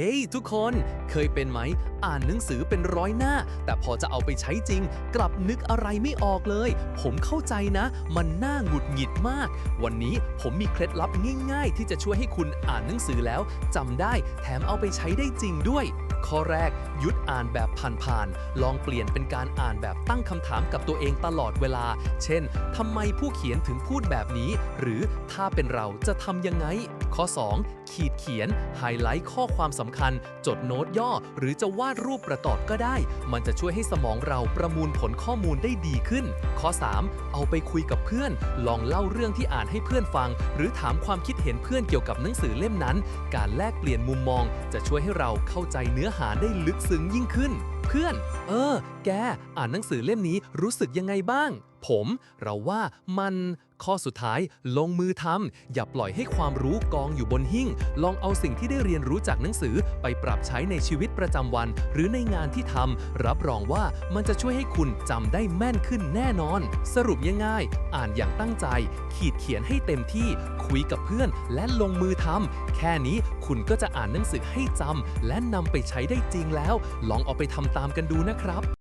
ฮ้ยทุกคนเคยเป็นไหม อ่านหนังสือเป็นร้อยหน้า แต่พอจะเอาไปใช้จริง กลับนึกอะไรไม่ออกเลย ผมเข้าใจนะ มันน่าหงุดหงิดมาก วันนี้ผมมีเคล็ดลับง่าย ๆ ที่จะช่วยให้คุณอ่านหนังสือแล้วจำได้ แถมเอาไปใช้ได้จริงด้วย ข้อแรกหยุดอ่านแบบผ่านๆ ลองเปลี่ยนเป็นการอ่านแบบตั้งคำถามกับตัวเองตลอดเวลา เช่น ทำไมผู้เขียนถึงพูดแบบนี้ หรือถ้าเป็นเราจะทำยังไง ข้อ 2 ขีดเขียน ไฮไลท์ข้อความสำคัญ จดโน้ตย่อ หรือจะวาดรูปประกอบก็ได้ มันจะช่วยให้สมองเราประมวลผลข้อมูลได้ดีขึ้น ข้อ 3 เอาไปคุยกับเพื่อน ลองเล่าเรื่องที่อ่านให้เพื่อนฟัง หรือถามความคิดเห็นเพื่อนเกี่ยวกับหนังสือเล่มนั้น การแลกเปลี่ยนมุมมอง จะช่วยให้เราเข้าใจเนื้ออหาได้ลึกซึ้งยิ่งขึ้น เพื่อน เออ แก อ่านหนังสือเล่มนี้รู้สึกยังไงบ้าง ผม เราว่ามันข้อสุดท้ายลงมือทำอย่าปล่อยให้ความรู้กองอยู่บนหิ้ง ลองเอาสิ่งที่ได้เรียนรู้จากหนังสือไปปรับใช้ในชีวิตประจำวัน หรือในงานที่ทำรับรองว่ามันจะช่วยให้คุณจำได้แม่นขึ้นแน่นอน สรุปง่ายๆ อ่านอย่างตั้งใจ ขีดเขียนให้เต็มที่ คุยกับเพื่อน และลงมือทำแค่นี้คุณก็จะอ่านหนังสือให้จำและนำไปใช้ได้จริงแล้ว ลองเอาไปทำตามกันดูนะครับ